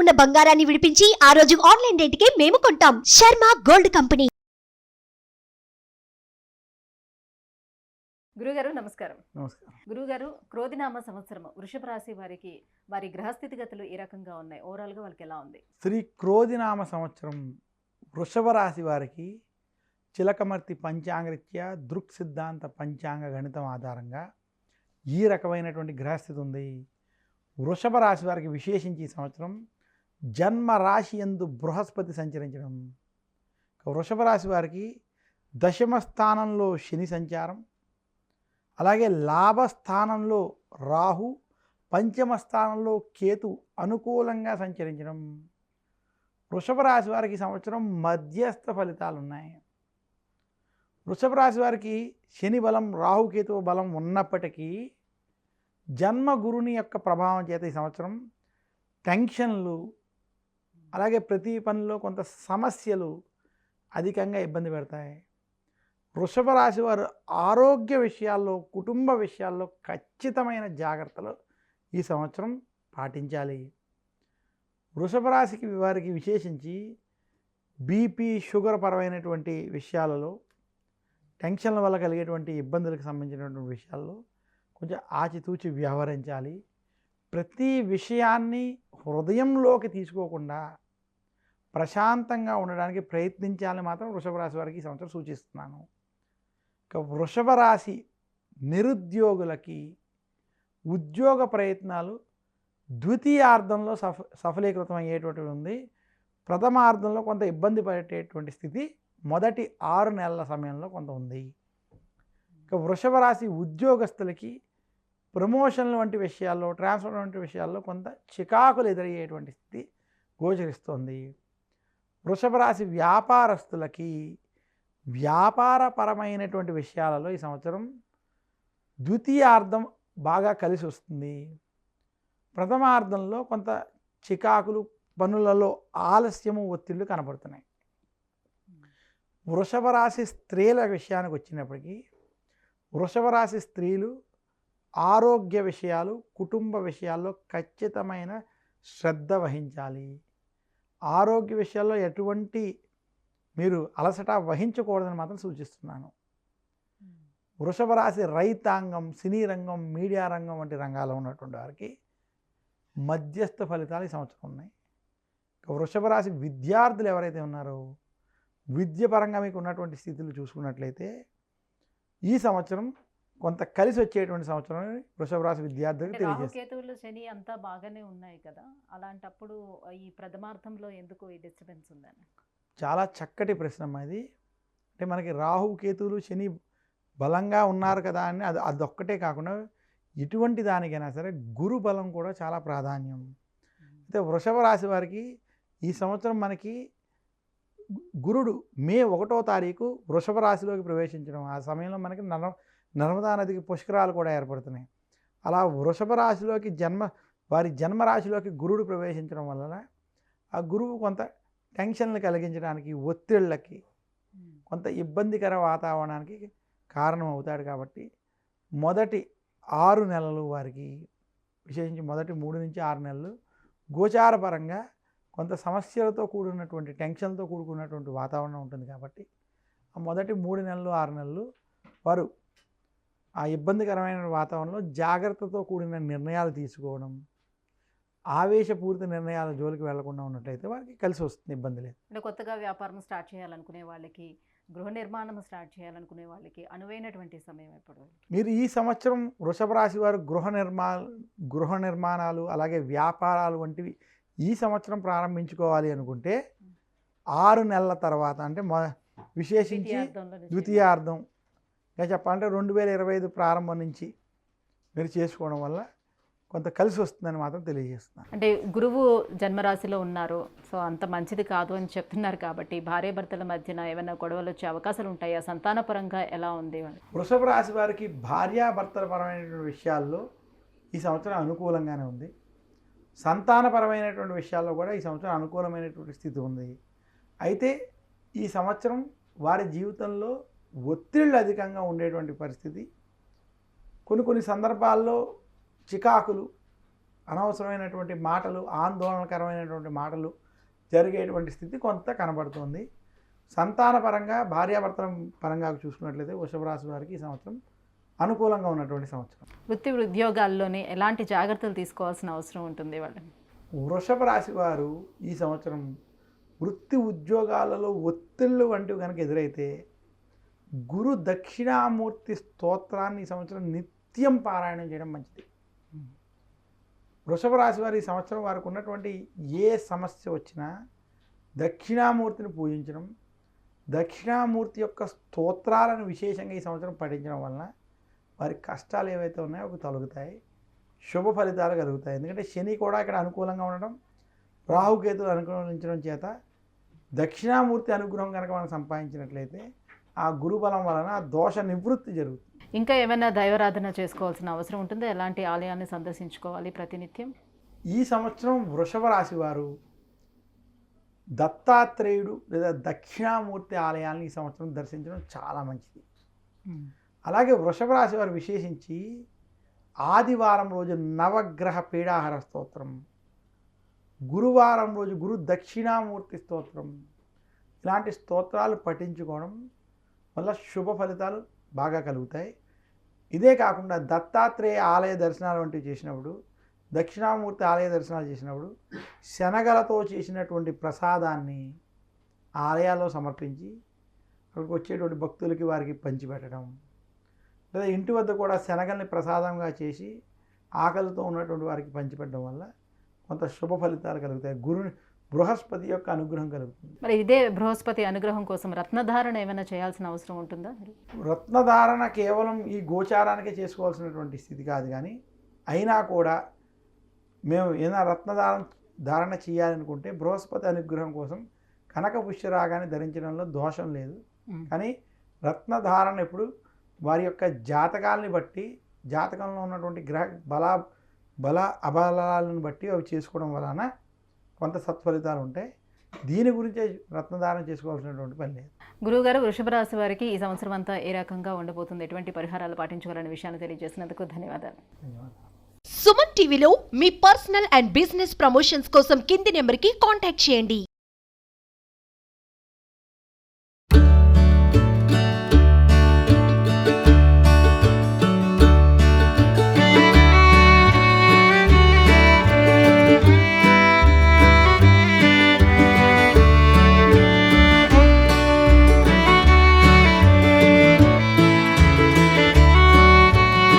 ఉన్న బంగారాన్ని విడిపించి ఆ రోజు ఆన్లైన్ రేటుకే మేము కొంటాం. Sharma gold company. గురుగారు నమస్కారం. నమస్కారం. గురుగారు క్రోధినామ సంవత్సరం వృషభ రాశి వారికి వారి గ్రహస్థితిగతులు ఏ రకంగా ఉన్నాయి? ఓవరాల్గా వాళ్ళకి ఎలా ఉంది? శ్రీ క్రోధినామ సంవత్సరం వృషభ రాశి వారికి చిలకమర్తి పంచాంగరీత్యా దృక్ సిద్ధాంత పంచాంగ గణితం ఆధారంగా ఈ రకమైనటువంటి గ్రహస్థితి ఉంది. వృషభ రాశి వారికి విశేషించి ఈ సంవత్సరం జన్మ రాశి ఎందు బృహస్పతి సంచరించడం. వృషభ రాశి వారికి దశమ స్థానంలో శని సంచారం. అలాగే లాభస్థానంలో రాహు పంచమ స్థానంలో కేతు అనుకూలంగా సంచరించడం. వృషభ రాశి వారికి సంవత్సరం మధ్యస్థ ఫలితాలు ఉన్నాయి వృషభ రాశి వారికి శని బలం రాహుకేతు బలం ఉన్నప్పటికీ జన్మ గురుని యొక్క ప్రభావం చేత ఈ సంవత్సరం టెన్షన్లు అలాగే ప్రతి పనిలో కొంత సమస్యలు అధికంగా ఇబ్బంది పెడతాయి. వృషభ రాశి వారు ఆరోగ్య విషయాల్లో కుటుంబ విషయాల్లో ఖచ్చితమైన జాగ్రత్తలు ఈ సంవత్సరం పాటించాలి. వృషభ రాశికి వారికి విశేషించి బీపీ షుగర్ పరమైనటువంటి విషయాలలో టెన్షన్ల వల్ల కలిగేటువంటి ఇబ్బందులకు సంబంధించినటువంటి విషయాల్లో కొంచెం ఆచితూచి వ్యవహరించాలి. ప్రతి విషయాన్ని హృదయంలోకి తీసుకోకుండా ప్రశాంతంగా ఉండడానికి ప్రయత్నించాలని మాత్రం వృషభ రాశి వారికి ఈ సంవత్సరం సూచిస్తున్నాను. ఇక వృషభ రాశి నిరుద్యోగులకి ఉద్యోగ ప్రయత్నాలు ద్వితీయార్థంలో సఫ సఫలీకృతం అయ్యేటువంటి ఉంది. ప్రథమార్థంలో కొంత ఇబ్బంది పడేటటువంటి స్థితి మొదటి ఆరు నెలల సమయంలో కొంత ఉంది. ఇక వృషభ రాశి ఉద్యోగస్తులకి ప్రమోషన్లు వంటి విషయాల్లో ట్రాన్స్ఫర్ వంటి విషయాల్లో కొంత చికాకులు ఎదురయ్యేటువంటి స్థితి గోచరిస్తోంది. వృషభ రాశి వ్యాపారస్తులకి వ్యాపారపరమైనటువంటి విషయాలలో ఈ సంవత్సరం ద్వితీయార్థం బాగా కలిసి వస్తుంది. ప్రథమార్థంలో కొంత చికాకులు పనులలో ఆలస్యము ఒత్తిళ్ళు కనబడుతున్నాయి వృషభ రాశి స్త్రీల విషయానికి వచ్చినప్పటికీ వృషభ రాశి స్త్రీలు ఆరోగ్య విషయాలు కుటుంబ విషయాల్లో ఖచ్చితమైన శ్రద్ధ వహించాలి. ఆరోగ్య విషయాల్లో ఎటువంటి మీరు అలసట వహించకూడదని మాత్రం సూచిస్తున్నాను. వృషభ రాశి రైతాంగం సినీ రంగం మీడియా రంగం వంటి రంగాల్లో ఉన్నటువంటి వారికి మధ్యస్థ ఫలితాలు ఈ సంవత్సరం ఉన్నాయి. ఇక వృషభ రాశి విద్యార్థులు ఎవరైతే ఉన్నారో విద్య పరంగా మీకు ఉన్నటువంటి స్థితులు చూసుకున్నట్లయితే ఈ సంవత్సరం కొంత కలిసి వచ్చేటువంటి సంవత్సరం వృషభ రాశి విద్యార్థులకు తెలియజేస్తుంది. రాహుకేతువులు శని అంతా బాగానే ఉన్నాయి కదా? అలాంటప్పుడు ఈ ప్రథమార్థంలో ఎందుకు ఈ డిస్టర్బెన్స్ ఉందని? చాలా చక్కటి ప్రశ్న ఇది. అంటే మనకి రాహు కేతువులు శని బలంగా ఉన్నారు కదా అని అది అదొక్కటే కాకుండా ఎటువంటి దానికైనా సరే గురు బలం కూడా చాలా ప్రాధాన్యం. అయితే వృషభ రాశి వారికి ఈ సంవత్సరం మనకి గురుడు మే ఒకటో తారీఖు వృషభ రాశిలోకి ప్రవేశించడం. ఆ సమయంలో మనకి నర్మ నర్మదా నదికి పుష్కరాలు కూడా ఏర్పడుతున్నాయి. అలా వృషభ రాశిలోకి జన్మ వారి జన్మరాశిలోకి గురుడు ప్రవేశించడం వలన ఆ గురువు కొంత టెన్షన్లు కలిగించడానికి ఒత్తిళ్ళకి కొంత ఇబ్బందికర వాతావరణానికి కారణం అవుతాడు కాబట్టి మొదటి ఆరు నెలలు వారికి విశేషించి మొదటి మూడు నుంచి ఆరు నెలలు గోచారపరంగా కొంత సమస్యలతో కూడినటువంటి టెన్షన్తో కూడుకున్నటువంటి వాతావరణం ఉంటుంది కాబట్టి ఆ మొదటి మూడు నెలలు ఆరు నెలలు వారు ఆ ఇబ్బందికరమైన వాతావరణంలో జాగ్రత్తతో కూడిన నిర్ణయాలు తీసుకోవడం ఆవేశపూరిత నిర్ణయాల జోలికి వెళ్ళకుండా ఉన్నట్లయితే వారికి కలిసి వస్తుంది ఇబ్బంది లేదు. అంటే కొత్తగా వ్యాపారం స్టార్ట్ చేయాలనుకునే వాళ్ళకి గృహ నిర్మాణం స్టార్ట్ చేయాలనుకునే వాళ్ళకి అనువైనటువంటి సమయం ఎప్పుడు మీరు ఈ సంవత్సరం వృషభ రాశి వారు గృహ నిర్మా గృహ నిర్మాణాలు అలాగే వ్యాపారాలు వంటివి ఈ సంవత్సరం ప్రారంభించుకోవాలి అనుకుంటే ఆరు నెలల తర్వాత అంటే మొ విశేషించి ద్వితీయార్థం ఇంకా చెప్పాలంటే రెండు వేల ఇరవై ఐదు ప్రారంభం నుంచి మీరు చేసుకోవడం వల్ల కొంత కలిసి వస్తుందని మాత్రం తెలియజేస్తున్నాను. అంటే గురువు జన్మరాశిలో ఉన్నారు సో అంత మంచిది కాదు అని చెప్తున్నారు కాబట్టి భార్యాభర్తల మధ్యన ఏమైనా గొడవలు వచ్చే అవకాశాలు ఉంటాయా? సంతానపరంగా ఎలా ఉంది? వృషభ రాశి వారికి భార్యాభర్తల పరమైనటువంటి విషయాల్లో ఈ సంవత్సరం అనుకూలంగానే ఉంది. సంతానపరమైనటువంటి విషయాల్లో కూడా ఈ సంవత్సరం అనుకూలమైనటువంటి స్థితి ఉంది. అయితే ఈ సంవత్సరం వారి జీవితంలో ఒత్తిళ్ళు అధికంగా ఉండేటువంటి పరిస్థితి. కొన్ని కొన్ని సందర్భాల్లో చికాకులు అనవసరమైనటువంటి మాటలు ఆందోళనకరమైనటువంటి మాటలు జరిగేటువంటి స్థితి కొంత కనబడుతుంది. సంతానపరంగా భార్యాభర్తల పరంగా చూసుకున్నట్లయితే వృషభ రాశి వారికి ఈ సంవత్సరం అనుకూలంగా ఉన్నటువంటి సంవత్సరం. వృత్తి ఉద్యోగాల్లోని ఎలాంటి జాగ్రత్తలు తీసుకోవాల్సిన అవసరం ఉంటుంది వాళ్ళని వృషభ రాశి వారు ఈ సంవత్సరం వృత్తి ఉద్యోగాలలో ఒత్తిళ్ళు వంటివి కనుక ఎదురైతే గురు దక్షిణామూర్తి స్తోత్రాన్ని ఈ సంవత్సరం నిత్యం పారాయణం చేయడం మంచిది. వృషభ రాశి వారు ఈ సంవత్సరం వారికి ఉన్నటువంటి ఏ సమస్య వచ్చినా దక్షిణామూర్తిని పూజించడం దక్షిణామూర్తి యొక్క స్తోత్రాలను విశేషంగా ఈ సంవత్సరం పఠించడం వలన వారి కష్టాలు ఏవైతే ఉన్నాయో అవి తొలగుతాయి శుభ ఫలితాలు కలుగుతాయి. ఎందుకంటే శని కూడా ఇక్కడ అనుకూలంగా ఉండడం రాహుకేతులు అనుకూలించడం చేత దక్షిణామూర్తి అనుగ్రహం కనుక మనం సంపాదించినట్లయితే ఆ గురుబలం వలన దోష నివృత్తి జరుగుతుంది. ఇంకా ఏమైనా దైవారాధన చేసుకోవాల్సిన అవసరం ఉంటుందో? ఎలాంటి ఆలయాన్ని సందర్శించుకోవాలి ప్రతినిత్యం? ఈ సంవత్సరం వృషభ రాశి వారు దత్తాత్రేయుడు లేదా దక్షిణామూర్తి ఆలయాన్ని ఈ సంవత్సరం దర్శించడం చాలా మంచిది. అలాగే వృషభ రాశి వారు విశేషించి ఆదివారం రోజు నవగ్రహ పీడాహార స్తోత్రం గురువారం రోజు గురు దక్షిణామూర్తి స్తోత్రం ఇలాంటి స్తోత్రాలు పఠించుకోవడం వల్ల శుభ ఫలితాలు బాగా కలుగుతాయి. ఇదే కాకుండా దత్తాత్రేయ ఆలయ దర్శనాలు వంటివి చేసినప్పుడు దక్షిణామూర్తి ఆలయ దర్శనాలు చేసినప్పుడు శనగలతో చేసినటువంటి ప్రసాదాన్ని ఆలయాల్లో సమర్పించి అక్కడికి వచ్చేటువంటి భక్తులకి వారికి పంచిపెట్టడం లేదా ఇంటి వద్ద కూడా శనగల్ని ప్రసాదంగా చేసి ఆకలితో ఉన్నటువంటి వారికి పంచిపెట్టడం వల్ల కొంత శుభ ఫలితాలు కలుగుతాయి. గురు బృహస్పతి యొక్క అనుగ్రహం కలుగుతుంది. మరి ఇదే బృహస్పతి అనుగ్రహం కోసం రత్నధారణ ఏమైనా చేయాల్సిన అవసరం ఉంటుందా? రత్నధారణ కేవలం ఈ గోచారానికే చేసుకోవాల్సినటువంటి స్థితి కాదు కానీ అయినా కూడా మేము ఏదైనా రత్నధారణ ధారణ చేయాలనుకుంటే బృహస్పతి అనుగ్రహం కోసం కనక పుష్యరాగాన్ని ధరించడంలో దోషం లేదు. కానీ రత్నధారణ ఎప్పుడు వారి యొక్క జాతకాలని బట్టి జాతకంలో ఉన్నటువంటి గ్రహ బల బల అబలాలను బట్టి అవి చేసుకోవడం వలన కొంత సత్ఫలితాలు ఉంటాయి దీని గురించే రత్నధారణ చేసుకోవాల్సినటువంటి పని లేదు. గురువుగారు వృషభ రాశి వారికి ఈ సంవత్సరం అంతా ఏ రకంగా ఉండబోతుంది? ఎటువంటి పరిహారాలు పాటించుకోవాలనే విషయాన్ని తెలియజేసినందుకు ధన్యవాదాలు. ధన్యవాదాలు. సుమన్ టీవీలో మీ పర్సనల్ అండ్ బిజినెస్ ప్రమోషన్స్ కోసం కింది నెంబర్కి కాంటాక్ట్ చేయండి.